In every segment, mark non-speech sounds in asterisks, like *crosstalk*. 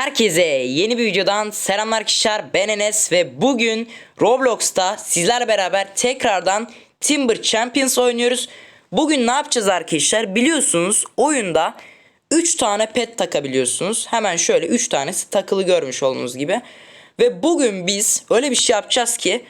Herkese yeni bir videodan selamlar arkadaşlar ben Enes ve bugün Roblox'ta sizlerle beraber tekrardan Timber Champions oynuyoruz. Bugün ne yapacağız arkadaşlar biliyorsunuz oyunda 3 tane pet takabiliyorsunuz. Hemen şöyle 3 tanesi takılı görmüş olduğunuz gibi. Ve bugün biz öyle bir şey yapacağız ki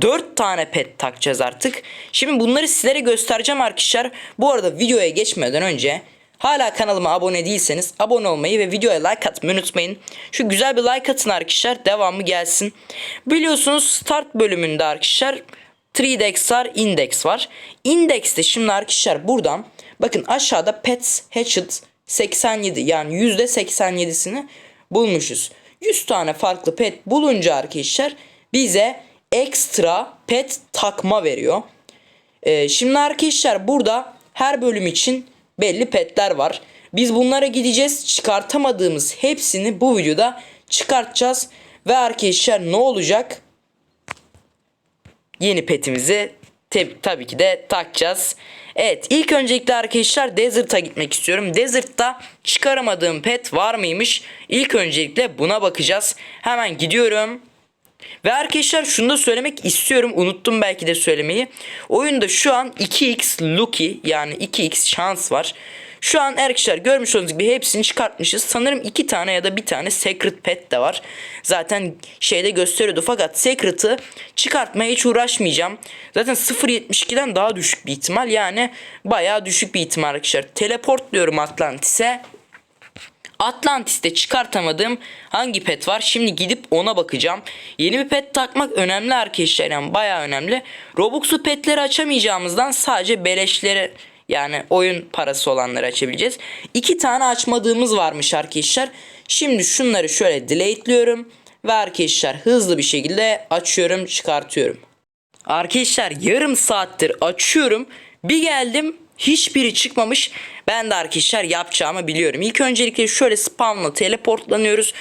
4 tane pet takacağız artık. Şimdi bunları sizlere göstereceğim arkadaşlar. Bu arada videoya geçmeden önce Hala kanalıma abone değilseniz abone olmayı ve videoya like atmayı unutmayın. Şu güzel bir like atın arkadaşlar. Devamı gelsin. Biliyorsunuz start bölümünde arkadaşlar 3 var, index var. Index'te şimdi arkadaşlar buradan bakın aşağıda pets hatched 87 yani %87'sini bulmuşuz. 100 tane farklı pet bulunca arkadaşlar bize ekstra pet takma veriyor. Ee, şimdi arkadaşlar burada her bölüm için belli petler var. Biz bunlara gideceğiz. Çıkartamadığımız hepsini bu videoda çıkartacağız. Ve arkadaşlar ne olacak? Yeni petimizi tabii ki de takacağız. Evet ilk öncelikle arkadaşlar Desert'a gitmek istiyorum. Desert'ta çıkaramadığım pet var mıymış? İlk öncelikle buna bakacağız. Hemen gidiyorum. Ve arkadaşlar şunu da söylemek istiyorum. Unuttum belki de söylemeyi. Oyunda şu an 2x lucky yani 2x şans var. Şu an arkadaşlar görmüş olduğunuz gibi hepsini çıkartmışız. Sanırım iki tane ya da bir tane secret pet de var. Zaten şeyde gösteriyordu fakat secret'ı çıkartmaya hiç uğraşmayacağım. Zaten 0.72'den daha düşük bir ihtimal yani bayağı düşük bir ihtimal arkadaşlar. Teleport diyorum Atlantis'e. Atlantis'te çıkartamadığım hangi pet var? Şimdi gidip ona bakacağım. Yeni bir pet takmak önemli arkadaşlar. Yani bayağı önemli. Robux'lu petleri açamayacağımızdan sadece beleşleri yani oyun parası olanları açabileceğiz. İki tane açmadığımız varmış arkadaşlar. Şimdi şunları şöyle delete'liyorum. Ve arkadaşlar hızlı bir şekilde açıyorum çıkartıyorum. Arkadaşlar yarım saattir açıyorum. Bir geldim hiçbiri çıkmamış. Ben de arkadaşlar yapacağımı biliyorum. İlk öncelikle şöyle spamla teleportlanıyoruz.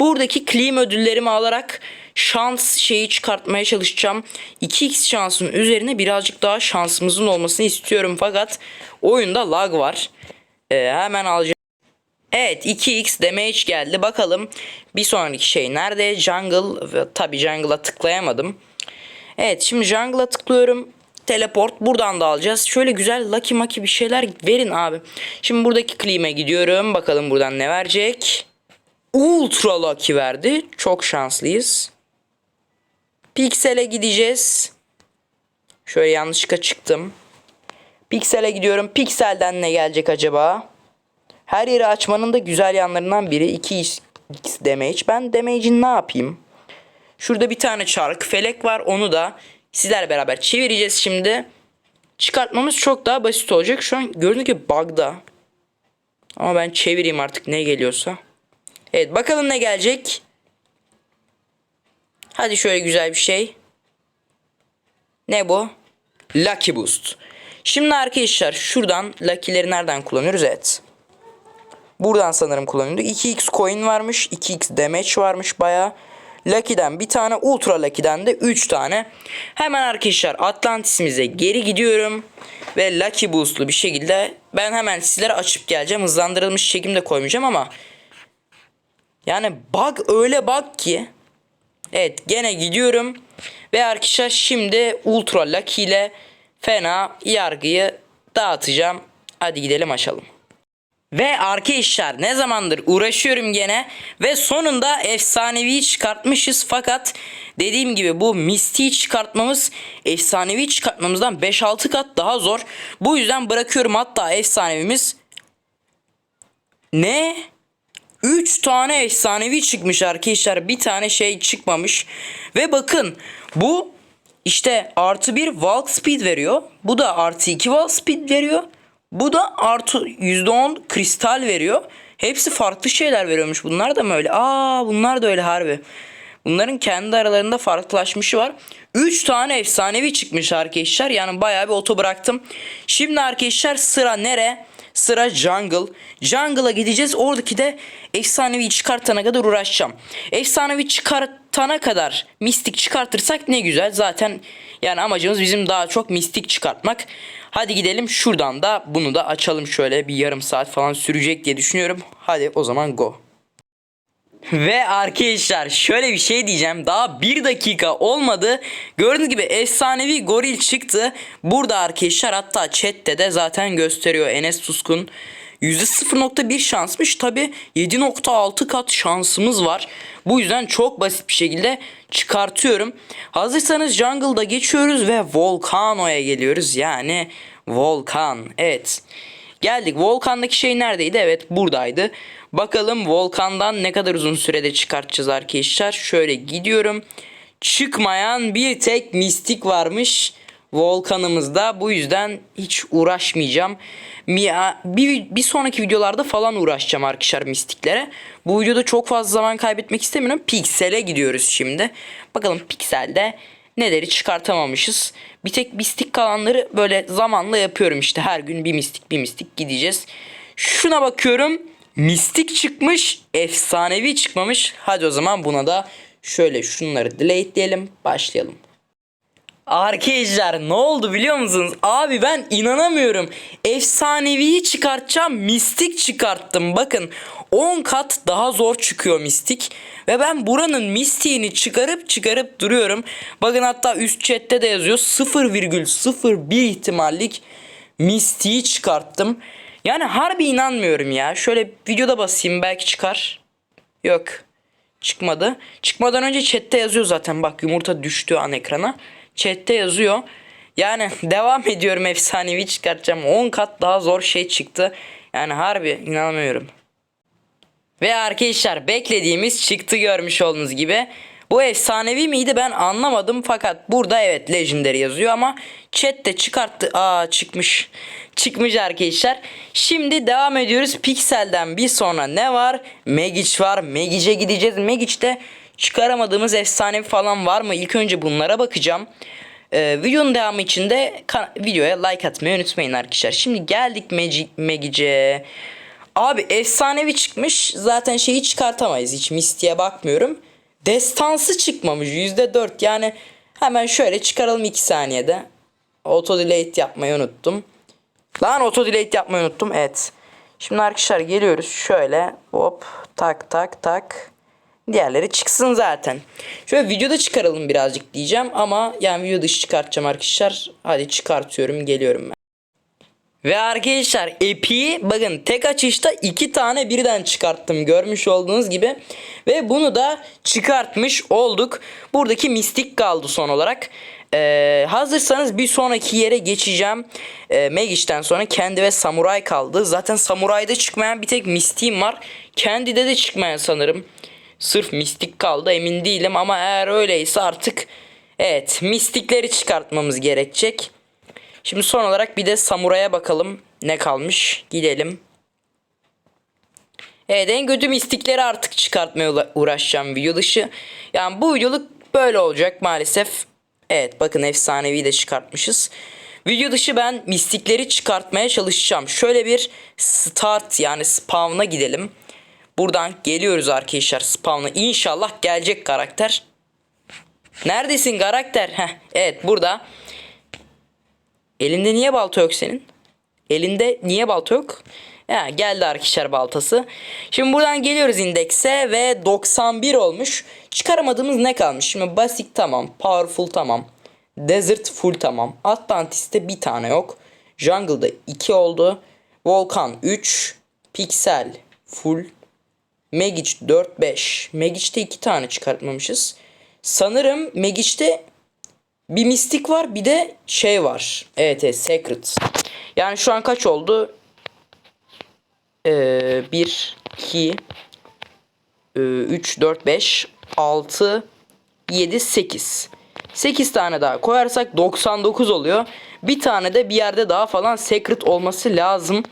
Buradaki claim ödüllerimi alarak şans şeyi çıkartmaya çalışacağım. 2x şansın üzerine birazcık daha şansımızın olmasını istiyorum. Fakat oyunda lag var. Ee, hemen alacağım. Evet 2x damage geldi. Bakalım bir sonraki şey nerede? Jungle tabi jungle'a tıklayamadım. Evet şimdi jungle'a tıklıyorum. Teleport buradan da alacağız. Şöyle güzel lucky maki bir şeyler verin abi. Şimdi buradaki klime gidiyorum. Bakalım buradan ne verecek. Ultra lucky verdi. Çok şanslıyız. Pixel'e gideceğiz. Şöyle yanlışlıkla çıktım. Pixel'e gidiyorum. Pixel'den ne gelecek acaba? Her yeri açmanın da güzel yanlarından biri 2x damage. Ben damage'in ne yapayım? Şurada bir tane çark felek var. Onu da sizlerle beraber çevireceğiz şimdi. Çıkartmamız çok daha basit olacak. Şu an gördüğünüz gibi bug'da. Ama ben çevireyim artık ne geliyorsa. Evet bakalım ne gelecek. Hadi şöyle güzel bir şey. Ne bu? Lucky Boost. Şimdi arkadaşlar şuradan Lucky'leri nereden kullanıyoruz? Evet. Buradan sanırım kullanıyorduk. 2x coin varmış. 2x damage varmış baya. Lucky'den bir tane. Ultra Lucky'den de 3 tane. Hemen arkadaşlar Atlantis'imize geri gidiyorum. Ve Lucky Boost'lu bir şekilde ben hemen sizlere açıp geleceğim. Hızlandırılmış çekimde koymayacağım ama yani bug öyle bug ki Evet gene gidiyorum. Ve arkadaşlar şimdi Ultra Lucky ile fena yargıyı dağıtacağım. Hadi gidelim açalım. Ve arkadaşlar ne zamandır uğraşıyorum gene ve sonunda efsanevi çıkartmışız fakat dediğim gibi bu Misty çıkartmamız efsanevi çıkartmamızdan 5-6 kat daha zor. Bu yüzden bırakıyorum hatta efsanevimiz ne? 3 tane efsanevi çıkmış arkadaşlar. Bir tane şey çıkmamış. Ve bakın bu işte artı 1 walk speed veriyor. Bu da artı 2 walk speed veriyor. Bu da artı %10 kristal veriyor. Hepsi farklı şeyler veriyormuş. Bunlar da mı öyle? Aa bunlar da öyle harbi. Bunların kendi aralarında farklılaşmışı var. 3 tane efsanevi çıkmış arkadaşlar. Yani bayağı bir oto bıraktım. Şimdi arkadaşlar sıra nere? Sıra Jungle. Jungle'a gideceğiz. Oradaki de efsanevi çıkartana kadar uğraşacağım. Efsanevi çıkartana kadar mistik çıkartırsak ne güzel. Zaten yani amacımız bizim daha çok mistik çıkartmak. Hadi gidelim şuradan da bunu da açalım şöyle bir yarım saat falan sürecek diye düşünüyorum. Hadi o zaman go. Ve arkadaşlar şöyle bir şey diyeceğim. Daha bir dakika olmadı. Gördüğünüz gibi efsanevi goril çıktı. Burada arkadaşlar hatta chatte de zaten gösteriyor Enes Tuskun. %0.1 şansmış. Tabi 7.6 kat şansımız var. Bu yüzden çok basit bir şekilde çıkartıyorum. Hazırsanız Jungle'da geçiyoruz ve Volcano'ya geliyoruz. Yani Volkan. Evet. Geldik. Volkan'daki şey neredeydi? Evet buradaydı. Bakalım Volkan'dan ne kadar uzun sürede çıkartacağız arkadaşlar. Şöyle gidiyorum. Çıkmayan bir tek mistik varmış volkanımızda. Bu yüzden hiç uğraşmayacağım. Bir, bir, sonraki videolarda falan uğraşacağım arkadaşlar mistiklere. Bu videoda çok fazla zaman kaybetmek istemiyorum. Pixel'e gidiyoruz şimdi. Bakalım Pixel'de neleri çıkartamamışız. Bir tek mistik kalanları böyle zamanla yapıyorum işte. Her gün bir mistik bir mistik gideceğiz. Şuna bakıyorum. Mistik çıkmış. Efsanevi çıkmamış. Hadi o zaman buna da şöyle şunları delete diyelim. Başlayalım. Arkadaşlar ne oldu biliyor musunuz? Abi ben inanamıyorum. Efsaneviyi çıkartacağım. Mistik çıkarttım. Bakın 10 kat daha zor çıkıyor mistik. Ve ben buranın mistiğini çıkarıp çıkarıp duruyorum. Bakın hatta üst chatte de yazıyor. 0,01 ihtimallik mistiği çıkarttım. Yani harbi inanmıyorum ya. Şöyle videoda basayım belki çıkar. Yok. Çıkmadı. Çıkmadan önce chatte yazıyor zaten. Bak yumurta düştü an ekrana. Chatte yazıyor. Yani *laughs* devam ediyorum efsanevi çıkartacağım. 10 kat daha zor şey çıktı. Yani harbi inanamıyorum. Ve arkadaşlar beklediğimiz çıktı görmüş olduğunuz gibi. Bu efsanevi miydi ben anlamadım fakat burada evet legendary yazıyor ama chatte çıkarttı. Aa çıkmış. Çıkmış arkadaşlar. Şimdi devam ediyoruz. Pixel'den bir sonra ne var? Magic var. Magic'e gideceğiz. Magic'te çıkaramadığımız efsanevi falan var mı? İlk önce bunlara bakacağım. Ee, videonun devamı için de videoya like atmayı unutmayın arkadaşlar. Şimdi geldik Magic Magic'e. Abi efsanevi çıkmış. Zaten şeyi çıkartamayız. Hiç mistiğe bakmıyorum. Destansı çıkmamış. %4 yani hemen şöyle çıkaralım 2 saniyede. Auto delete yapmayı unuttum. Lan auto delete yapmayı unuttum. Evet. Şimdi arkadaşlar geliyoruz şöyle hop tak tak tak. Diğerleri çıksın zaten. Şöyle videoda çıkaralım birazcık diyeceğim ama yani video dışı çıkartacağım arkadaşlar. Hadi çıkartıyorum geliyorum ben. Ve arkadaşlar Epi'yi bakın tek açışta iki tane birden çıkarttım görmüş olduğunuz gibi. Ve bunu da çıkartmış olduk. Buradaki mistik kaldı son olarak. Ee, hazırsanız bir sonraki yere geçeceğim. Ee, Magic'ten sonra kendi ve samuray kaldı. Zaten samurayda çıkmayan bir tek mistiğim var. Kendide de çıkmayan sanırım. Sırf mistik kaldı emin değilim ama eğer öyleyse artık evet mistikleri çıkartmamız gerekecek. Şimdi son olarak bir de samuraya bakalım ne kalmış. Gidelim. Evet en kötü mistikleri artık çıkartmaya uğraşacağım video dışı. Yani bu videoluk böyle olacak maalesef. Evet bakın efsanevi de çıkartmışız. Video dışı ben mistikleri çıkartmaya çalışacağım. Şöyle bir start yani spawn'a gidelim. Buradan geliyoruz arkadaşlar spawn'a. İnşallah gelecek karakter. Neredesin karakter? Heh, evet burada. Elinde niye balta yok senin? Elinde niye balta yok? Ya geldi arkadaşlar baltası. Şimdi buradan geliyoruz indekse ve 91 olmuş. Çıkaramadığımız ne kalmış? Şimdi basic tamam. Powerful tamam. Desert full tamam. Atlantis'te bir tane yok. Jungle'da 2 oldu. Volkan 3. Pixel full. Magic 4 5. Magic'te 2 tane çıkartmamışız. Sanırım Magic'te bir mistik var bir de şey var. Evet evet secret. Yani şu an kaç oldu? Ee, 1, 2, 3, 4, 5, 6, 7, 8. 8 tane daha koyarsak 99 oluyor. Bir tane de bir yerde daha falan secret olması lazım.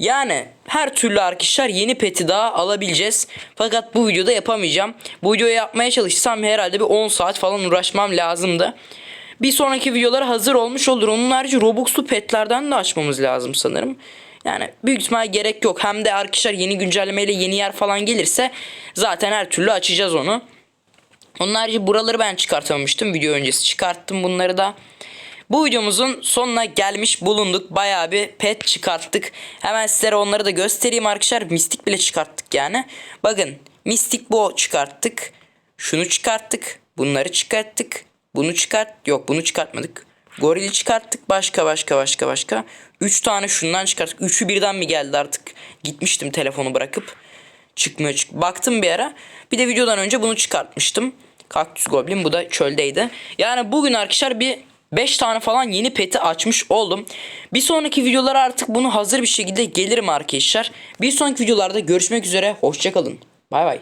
Yani her türlü arkadaşlar yeni peti daha alabileceğiz. Fakat bu videoda yapamayacağım. Bu videoyu yapmaya çalışsam herhalde bir 10 saat falan uğraşmam lazımdı. Bir sonraki videolara hazır olmuş olur. Onun harici Robux'lu petlerden de açmamız lazım sanırım. Yani büyük ihtimal gerek yok. Hem de arkadaşlar yeni güncellemeyle yeni yer falan gelirse zaten her türlü açacağız onu. Onun harici buraları ben çıkartamamıştım. Video öncesi çıkarttım bunları da. Bu videomuzun sonuna gelmiş bulunduk. Bayağı bir pet çıkarttık. Hemen sizlere onları da göstereyim arkadaşlar. Mistik bile çıkarttık yani. Bakın Mystic Bow çıkarttık. Şunu çıkarttık. Bunları çıkarttık. Bunu çıkart. Yok bunu çıkartmadık. Gorili çıkarttık. Başka başka başka başka. 3 tane şundan çıkarttık. Üçü birden mi geldi artık? Gitmiştim telefonu bırakıp. Çıkmıyor çık. Baktım bir ara. Bir de videodan önce bunu çıkartmıştım. Kaktüs Goblin bu da çöldeydi. Yani bugün arkadaşlar bir 5 tane falan yeni peti açmış oldum. Bir sonraki videolara artık bunu hazır bir şekilde gelirim arkadaşlar. Bir sonraki videolarda görüşmek üzere. Hoşçakalın. Bay bay.